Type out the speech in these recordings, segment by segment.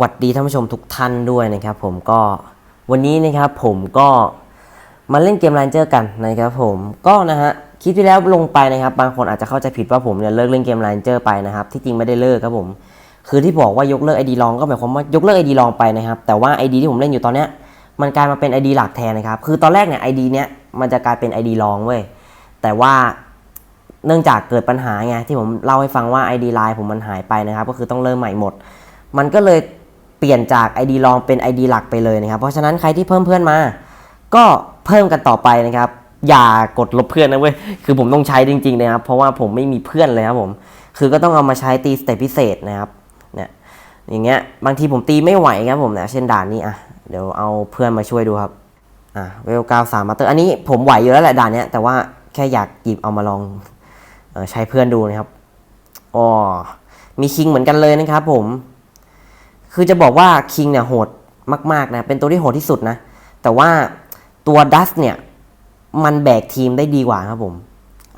วัสดีท่านผู้ชมทุกท่านด้วยนะครับ ผมก็วันนี้นะครับผมก็มาเล่นเกม r รนเจอร์กันนะครับผมก็นะฮะคลิปที่แล้วลงไปนะครับ บางคนอาจจะเข้าใจผิดว่าผมเนี่ยเลิกเล่นเกม r รนเจอร์ไปนะครับ ที่จริงไม่ได้เลิกครับผม คือที่บอกว่ายกเลิกไอดีลองก็หมายความว่ายกเลิกไอดีลองไปนะครับ แต่ว่าไอดีที่ผมเล่นอยู่ตอนเนี้ยมันกลายมาเป็นไอดีหลักแทนนะครับ คือตอนแรกเนี่ยไอดีเนี้ยมันจะกลายเป็นไอดีลองเว้ย แต่ว่าเนื่องจากเกิดปัญหาไงที่ผมเล่าให้ฟังว่า ID Line ผมมันหายไปนะครับ ก็คือต้องเริ่มใหม่หมด มันก็เลย เปลี่ยนจาก ID รองเป็น ID หลักไปเลยนะครับ เพราะฉะนั้นใครที่เพิ่มเพื่อนมา ก็เพิ่มกันต่อไปนะครับ อย่ากดลบเพื่อนนะเว้ย คือผมต้องใช้จริงๆนะครับ เพราะว่าผมไม่มีเพื่อนเลยครับผม คือก็ต้องเอามาใช้ตีสเตปพิเศษนะครับ เนี่ย อย่างเงี้ย บางทีผมตีไม่ไหวครับผมนะ เช่นด่านนี้อะ เดี๋ยวเอาเพื่อนมาช่วยดูครับ อะ เวลก้าสามมาเตอร์ อันนี้ผมไหวอยู่แล้วแหละด่านเนี้ย แต่ว่าแค่อยากหยิบเอามาลองออใช้เพื่อนดูนะครับ อ๋อ มีคิงเหมือนกันเลยนะครับผม คือจะบอกว่าคิงเนี่ยโหดมากๆนะเป็นตัวที่โหดที่สุดนะ แต่ว่าตัวดัสเนี่ยมันแบกทีมได้ดีกว่าครับผม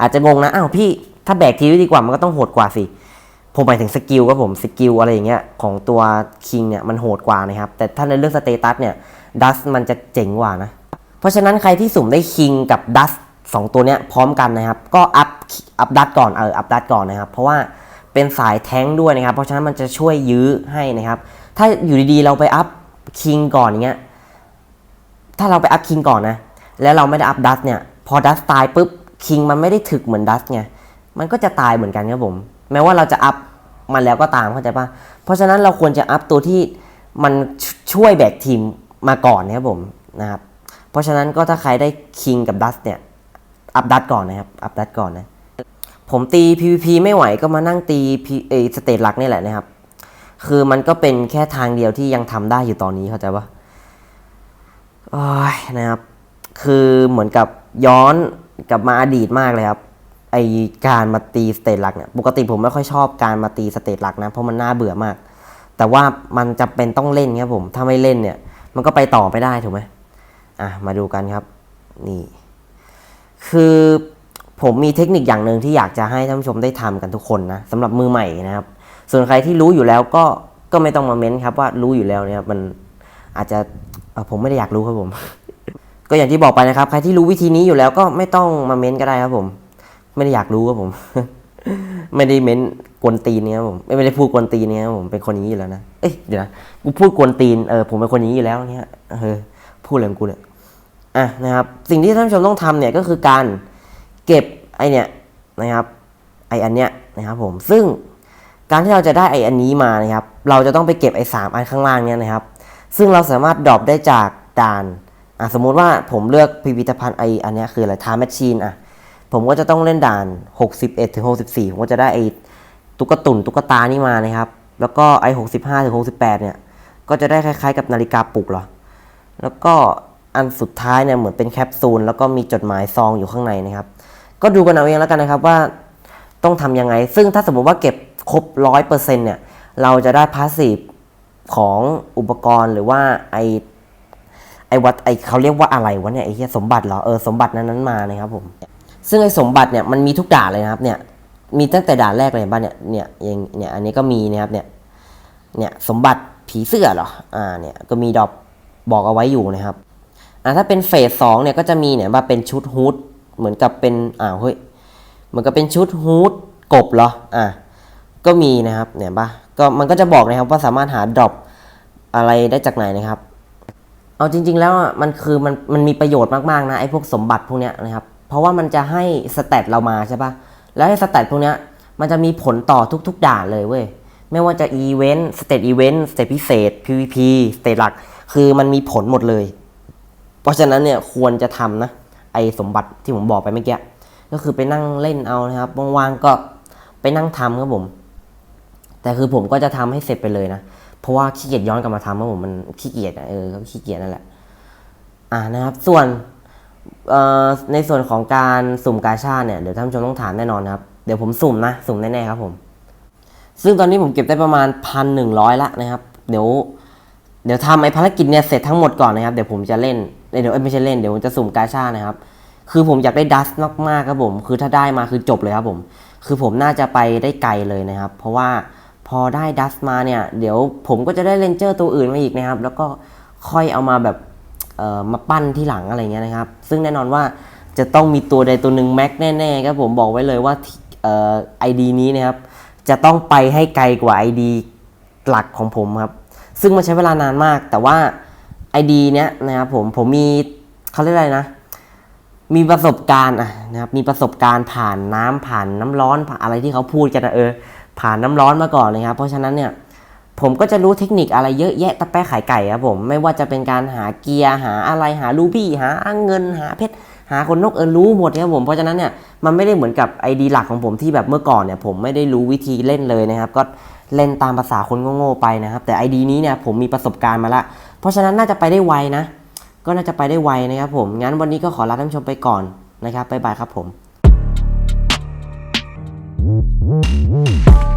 อาจจะงงนะอ้าวพี่ถ้าแบกทีมได้ดีกว่ามันก็ต้องโหดกว่าสิผมหมายถึงสกิลครับผมสกิลอะไรอย่างเงี้ยของตัวคิงเนี่ยมันโหดกว่านะครับ แต่ถ้าในเรื่องสเตตัสเนี่ยดัสมันจะเจ๋งกว่านะ เพราะฉะนั้นใครที่สุ่มได้คิงกับดัสสองตัวเนี้ยพร้อมกันนะครับ ก็อัพอัพดัสก่อนเอออัพดัสก่อนนะครับ เพราะว่าเป็นสายแท้งด้วยนะครับ เพราะฉะนั้นมันจะช่วยยื้อให้นะครับ ถ้าอยู่ดีๆ เราไปอัพคิงก่อนอย่างเงี้ย ถ้าเราไปอัพคิงก่อนนะ แล้วเราไม่ได้อัพดัสเนี่ย พอดัสตายปุ๊บคิงมันไม่ได้ถึกเหมือนดัสไง มันก็จะตายเหมือนกันครับผม แม้ว่าเราจะอัพมันแล้วก็ตามเข้าใจปะเพราะฉะนั้นเราควรจะอัพตัวที่มันช่วยแบกทีมมาก่อนนะครับผมนะครับ เพราะฉะนั้นก็ถ้าใครได้คิงกับดัสเนี่ย อัพดัสก่อนนะครับ อัพดัสก่อนนะ ผมตี PVP ไม่ไหวก็มานั่งตีเอสเตตหลักนี่แหละนะครับ คือมันก็เป็นแค่ทางเดียวที่ยังทำได้อยู่ตอนนี้เข้าใจปะโอ้ยนะครับ คือเหมือนกับย้อนกลับมาอดีตมากเลยครับ ไอการมาตีสเตตหลักเนี่ย ปกติผมไม่ค่อยชอบการมาตีสเตตหลักนะ เพราะมันน่าเบื่อมาก แต่ว่ามันจำเป็นต้องเล่นครับผม ถ้าไม่เล่นเนี่ย มันก็ไปต่อไม่ได้ถูกไหมอะ มาดูกันครับ นี่ คือผมมีเทคนิคอย่างหนึ่งที่อยากจะให้ท่านผู้ชมได้ทำกันทุกคนนะสำหรับมือใหม่นะครับ ส่วนใครที่รู้อยู่แล้วก็ก็ไม่ต้องมาเม้นครับว่ารู้อยู่แล้วเนี่ยมันอาจจะผมไม่ได้อยากรู้ครับผม ก็อย่างที่บอกไปนะครับ ใครที่รู้วิธีนี้อยู่แล้วก็ไม่ต้องมาเม้นก็ได้ครับผม ไม่ได้อยากรู้ครับผม ไม่ได้เม้นกวนตีนเนี่ยครับผมไม่ได้พูดกวนตีนเนี่ยครับผมเป็นคนอย่างนี้อยู่แล้วนะเอ้ยเดี๋ยวนะกูพูดกวนตีนเออผมเป็นคนอย่างนี้อยู่แล้วเนี่ยเออพูดอะไรของกูเนี่ยอะนะครับ สิ่งที่ท่านผู้ชมต้องทำเนี่ยก็คือการเก็บไอเนี่ยนะครับไออันเนี้ยนะครับผมซึ่ง การที่เราจะได้ไออันนี้มานะครับ เราจะต้องไปเก็บไอสามอันข้างล่างเนี่ยนะครับ ซึ่งเราสามารถดรอปได้จากด่านอะสมมุติว่าผมเลือกพิพิธภัณฑ์ไออันนี้คืออะไรทาร์แมชชีนอะผมก็จะต้องเล่นด่าน 61ถึง64 ผมก็จะได้ไอตุ๊กตุนตุ๊กตานี่มานะครับ แล้วก็ไอ65ถึง68 เนี่ย ก็จะได้คล้ายๆกับนาฬิกาปลุกเหรอ แล้วก็อันสุดท้ายเนี่ยเหมือนเป็นแคปซูลแล้วก็มีจดหมายซองอยู่ข้างในนะครับ ก็ดูกันเอาเองแล้วกันนะครับว่าต้องทำยังไง ซึ่งถ้าสมมติว่าเก็บ ครบร้อยเปอร์เซ็นต์เนี่ย เราจะได้พาสซีฟของอุปกรณ์หรือว่าไอไอวัดไอเขาเรียกว่าอะไรวะเนี่ยไอเหียสมบัติเหรอเออสมบัตินั้นนั้นมานะครับผม ซึ่งไอสมบัติเนี่ยมันมีทุกด่านเลยนะครับเนี่ยมีตั้งแต่ด่านแรกเลยบ้านเนี่ยเนี่ยอย่างเนี่ยอันนี้ก็มีนะครับเนี่ยเนี่ยสมบัติผีเสื้อเหรออ่าเนี่ยก็มีดอกบอกเอาไว้อยู่นะครับอ่าถ้าเป็นเฟสสองเนี่ยก็จะมีเนี่ยว่าเป็นชุดฮูดเหมือนกับเป็นอ่าวเฮ้ยเหมือนกับเป็นชุดฮูดกบเหรออ่า ก็มีนะครับเนี่ยปะก็มันก็จะบอกนะครับว่าสามารถหาดรอปอะไรได้จากไหนนะครับ เอาจริง ๆ แล้วอะมันคือมันมันมีประโยชน์มากๆนะไอ้พวกสมบัติพวกเนี้ยนะครับ เพราะว่ามันจะให้สเตตเรามาใช่ปะแล้วไอ้สเตตพวกเนี้ยมันจะมีผลต่อทุก ๆ ด่านเลยเว้ยไม่ว่าจะอีเวนต์สเตตอีเวนต์สเตตพิเศษ PVP สเตตหลัก คือมันมีผลหมดเลย เพราะฉะนั้นเนี่ยควรจะทำนะไอ้สมบัติที่ผมบอกไปเมื่อกี้ก็คือไปนั่งเล่นเอานะครับว่างๆก็ไปนั่งทำครับผม แต่คือผมก็จะทำให้เสร็จไปเลยนะ เพราะว่าขี้เกียจย้อนกลับมาทำครับผมมันขี้เกียจเออขี้เกียจนั่นแหละ อ่านะครับ ส่วนในส่วนของการสุ่มกาชาดเนี่ยเดี๋ยวท่านผู้ชมต้องถามแน่นอนนครับเดี๋ยวผมสุ่มนะสุ่มแน่ๆครับผม ซึ่งตอนนี้ผมเก็บได้ประมาณพันหนึ่งร้อยละนะครับ เดี๋ยว เดี๋ยวทำไอ้ภารกิจเนี่ยเสร็จทั้งหมดก่อนนะครับ เดี๋ยวผมจะเล่นเดี๋ยวไม่ใช่เล่นเดี๋ยวผมจะสุ่มกาชานะครับ คือผมอยากได้ดัสมากๆครับผม คือถ้าได้มาคือจบเลยครับผม คือผมน่าจะไปได้ไกลเลยนะครับ เพราะว่า อได้ดัสมาเนี่ย เดี๋ยวผมก็จะได้เลนเจอร์ตัวอื่นมาอีกนะครับ แล้วก็ค่อยเอามาแบบเอ่อมาปั้นที่หลังอะไรเงี้ยนะครับ ซึ่งแน่นอนว่าจะต้องมีตัวใดตัวหนึ่งแม็กแน่ๆครับผมบอกไว้เลยว่าเอ่อไอดีนี้นะครับ จะต้องไปให้ไกลกว่า ID หลักของผมครับ ซึ่งมันใช้เวลานานมาก แต่ว่า ID เนี้ยนะครับผมผมมีเขาเรียกอะไรนะ มีประสบการณ์นะครับมีประสบการณ์ผ่านน้ำผ่านน้ำร้อนผ่านอะไรที่เขาพูดกันนะเออ ผ่านน้ำร้อนมาก่อนนะครับ เพราะฉะนั้นเนี่ยผมก็จะรู้เทคนิคอะไรเยอะแยะตะแปะขายไก่ครับผมไม่ว่าจะเป็นการหาเกียร์หาอะไรหารูบี้หาเงินหาเพชรหาคนนกเออรู้หมดครับผมเพราะฉะนั้นเนี่ยมันไม่ได้เหมือนกับ ID หลักของผมที่แบบเมื่อก่อนเนี่ยผมไม่ได้รู้วิธีเล่นเลยนะครับ ก็เล่นตามภาษาคนโง่ๆไปนะครับ แต่ ID นี้เนี่ยผมมีประสบการณ์มาละเพราะฉะนั้นน่าจะไปได้ไวนะ ก็น่าจะไปได้ไวนะครับผมงั้นวันนี้ก็ขอลาท่านผู้ชมไปก่อนนะครับบ๊ายบายครับผม Woo-woo.